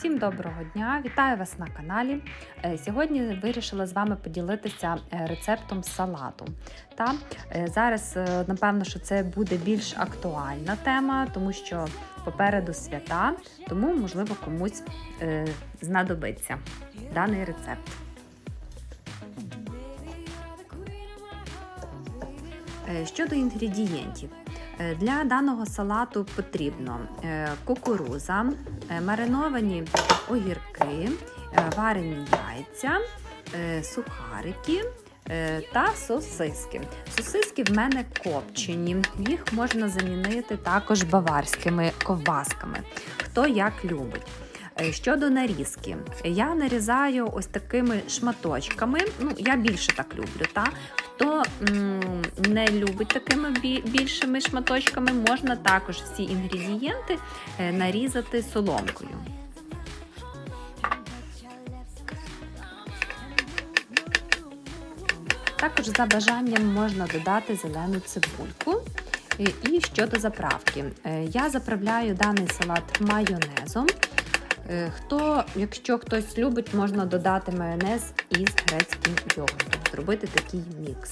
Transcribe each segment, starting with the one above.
Всім доброго дня! Вітаю вас на каналі. Е, Сьогодні вирішила з вами поділитися е, рецептом салату. Та е, зараз, напевно, що це буде більш актуальна тема, тому що попереду свята, тому, можливо, комусь знадобиться даний рецепт. Щодо інгредієнтів, для даного салату потрібно е, кукуруза, е, мариновані огірки, е, варені яйця, е, сухарики е, та сосиски. Сосиски в мене копчені, їх можна замінити також баварськими ковбасками, хто як любить. Е, Щодо нарізки, я нарізаю ось такими шматочками. Ну, я більше так люблю. Та? Хто м, не любить такими більшими шматочками, можна також всі інгредієнти е, нарізати соломкою. Також за бажанням можна додати зелену цибульку. І- І щодо заправки, Е, я заправляю даний салат майонезом. Е, Хто, якщо хтось любить, можна додати майонез із грецьким йогуртом, зробити такий мікс.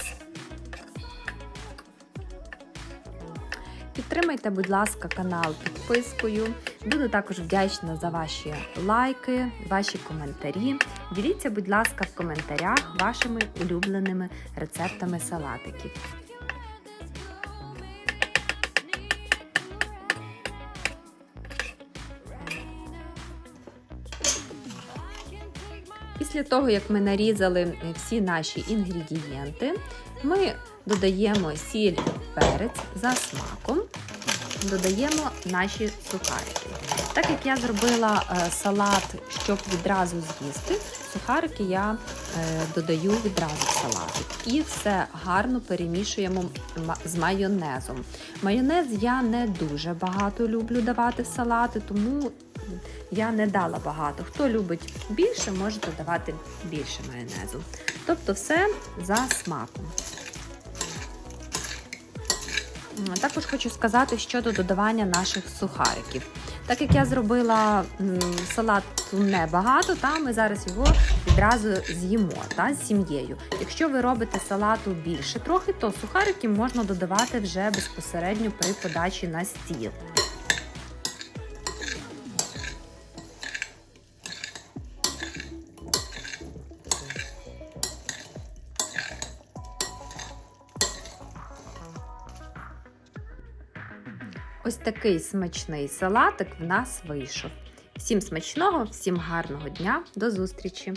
Підтримайте, будь ласка, канал підпискою. Буду також вдячна за ваші лайки, ваші коментарі. Діліться, будь ласка, в коментарях вашими улюбленими рецептами салатиків. Після того, як ми нарізали всі наші інгредієнти, ми додаємо сіль, перець за смаком, додаємо наші сухарики. Так як я зробила е, салат, щоб відразу з'їсти, сухарики я е, додаю відразу в салатик. І все гарно перемішуємо з майонезом. Майонез я не дуже багато люблю давати в салати, тому я не дала багато. Хто любить більше, може додавати більше майонезу. Тобто все за смаком. Також хочу сказати щодо додавання наших сухариків. Так як я зробила салату небагато, та ми зараз його відразу з'їмо та, з сім'єю. Якщо ви робите салату більше трохи, то сухарики можна додавати вже безпосередньо при подачі на стіл. Ось такий смачний салатик в нас вийшов. Всім смачного, всім гарного дня, до зустрічі!